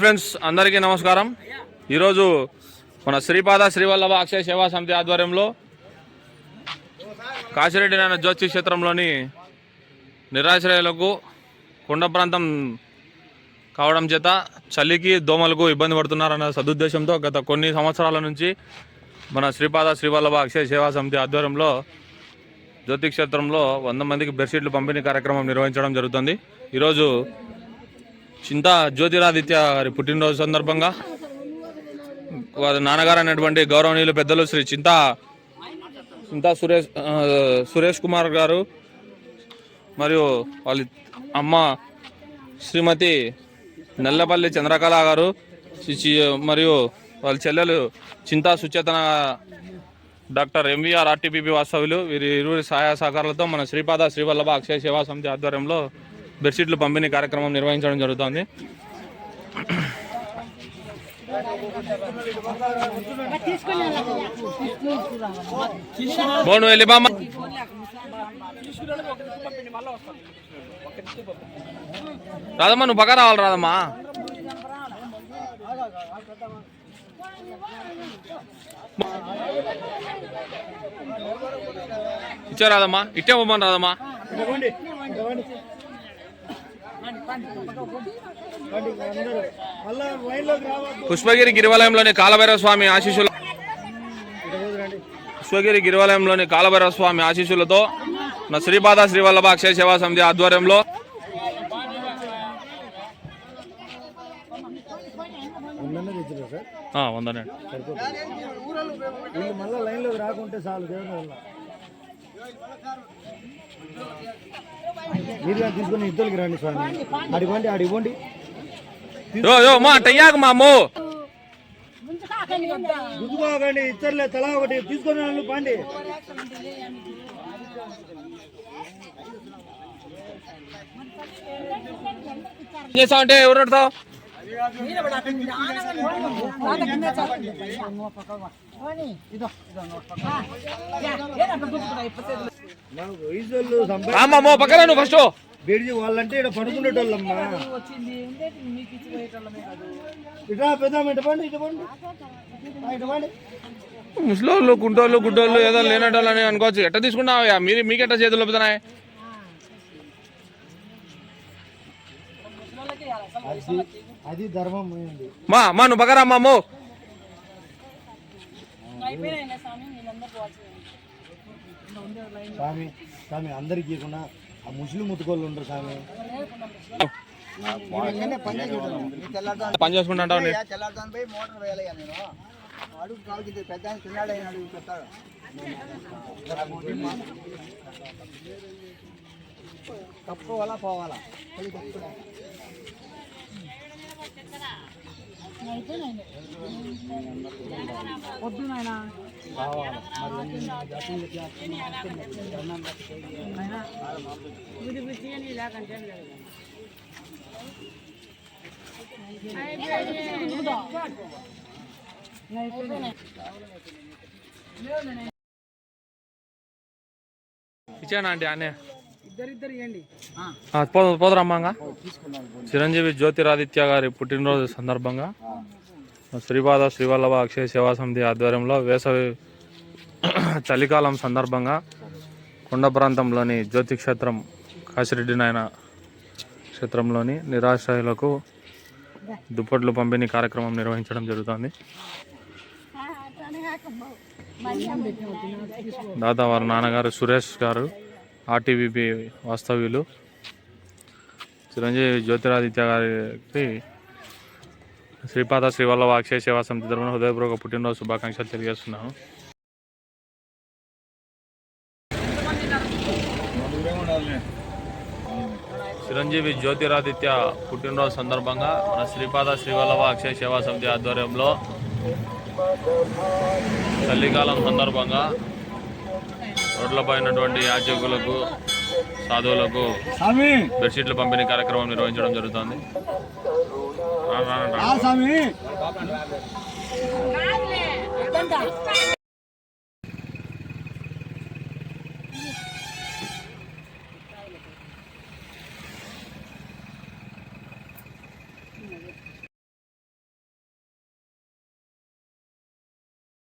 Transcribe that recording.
Friends అందరికీ నమస్కారం. ఈరోజు మన శ్రీపాద శ్రీవల్లభ అక్షయ సేవా సమితి ఆధ్వర్యంలో కాశిరెడ్డి నాయన జ్యోతి క్షేత్రంలోని నిరాశ్రయులకు కొండ ప్రాంతం కావడం చేత చలికి దోమలకు ఇబ్బంది పడుతున్నారన్న సదుద్దేశంతో గత కొన్ని సంవత్సరాల నుంచి మన శ్రీపాద శ్రీవల్లభ అక్షయ సేవా సమితి ఆధ్వర్యంలో జ్యోతి క్షేత్రంలో వంద మందికి బెడ్షీట్లు పంపిణీ కార్యక్రమం నిర్వహించడం జరుగుతుంది. ఈరోజు చింత జ్యోతిరాదిత్య గారి పుట్టినరోజు సందర్భంగా వారి నాన్నగారు అనేటువంటి గౌరవనీయులు పెద్దలు శ్రీ చింత చింతా సురేష్ సురేష్ కుమార్ గారు మరియు వాళ్ళ అమ్మ శ్రీమతి నెల్లపల్లి చంద్రకళ గారు మరియు వాళ్ళ చెల్లెలు Chinta Suchetana doctor MVR RTPP వాస్తవులు వీరి ఇరువురి సహాయ సహకారాలతో మన శ్రీపాద శ్రీవల్లభ అక్షయ సేవా సమితి ఆధ్వర్యంలో బెడ్షీట్లు పంపిణీ కార్యక్రమం నిర్వహించడం జరుగుతోంది. బోను వెళ్ళి బామ్మ రాదమ్మా నువ్వు పక్క రావాలి రాదమ్మా ఇచ్చా రాదమ్మా ఇట్టే పోమని రాదమ్మా పుష్పగిరి గిరివలయంలోని కాలభైరవ స్వామి ఆశీస్సులు పుష్పగిరి గిరివలయంలోని కాలభైరవ స్వామి ఆశీస్సులతో నా శ్రీపాద శ్రీవల్లభ అక్షయ సేవా సమితి ఆధ్వర్యంలో ఉందన్న తెచ్చారు వందనే. వీళ్ళు మళ్ళా లైన్లోకి రాకుంటే చాలు దేవుని వల్ల. మీరు కానీ తీసుకొని ఇద్దరికి రండి స్వామి. అడిగోండి అడిగోండి మా టయ్యాకు మా అమ్ము. గుద్దుకోకండి ఇద్దరులే తలా ఒకటి తీసుకొని వాళ్ళు పండి. ఏం చేస్తావు అంటే ఎవరు పెడతావు అమ్మమ్మో పక్కన నువ్వు ఫస్ట్ బెడిచి వాళ్ళంటే ఇక్కడ పడుకునేటోళ్ళమ్మా. ఇట్లా పెద్దాం ఇటు పండి ఇటు పండి. ఆ, ఇటు పండి. ముసలోళ్ళు గుంటోళ్ళు గుడ్డోళ్ళు ఏదో లేనటోళ్ళు అని అనుకోవచ్చు. ఎట్ట తీసుకున్నావు మీరు మీకెట్ట చేతులు అయింది మా మా నువ్వు పక్కరా మా అమ్ము. స్వామి స్వామి అందరికి ఇవ్వకుండా ఆ ముస్లిం ముతుకోళ్ళు ఉండరు స్వామి. పని చేసుకుంటా అంటావు నీ. తెల్లారుతాను పోయి మోటార్ వేయాలయ్యా నేను? అడుగు పెద్ద ఆయన తిన్నాడు ఆయన అడుగు చెప్తాడు తప్పుకోవాలా పోవాలా? పోయి తప్పుకో. ఇచ్చానా ఆంటీ ఆనే. ఆ, పోదు పోదురమ్మంగా. చిరంజీవి జ్యోతిరాదిత్య గారి పుట్టినరోజు సందర్భంగా. శ్రీపాద శ్రీవల్లభ అక్షయ సేవా సమితి ఆధ్వర్యంలో వేసవి చలికాలం సందర్భంగా కొండ ప్రాంతంలోని జ్యోతి క్షేత్రం కాశిరెడ్డి నాయన క్షేత్రంలోని నిరాశ్రయులకు దుప్పట్లు పంపిణీ కార్యక్రమం నిర్వహించడం జరుగుతుంది. దాదా వారి నాన్నగారు సురేష్ గారు ఆర్టీవీపీ వాస్తవ్యులు చిరంజీవి జ్యోతిరాదిత్య గారికి శ్రీపాద శ్రీవల్లభ అక్షయ సేవా సమితి తరఫున హృదయపూర్వక పుట్టినరోజు శుభాకాంక్షలు తెలియజేస్తున్నాను చిరంజీవి జ్యోతిరాదిత్య పుట్టినరోజు సందర్భంగా మన శ్రీపాద శ్రీవల్లభ అక్షయ సేవా సమితి ఆధ్వర్యంలో చలికాలం సందర్భంగా రోడ్లపైనటువంటి యాచకులకు సాధువులకు బెడ్షీట్ల పంపిణీ కార్యక్రమం నిర్వహించడం జరుగుతుంది. சாமி.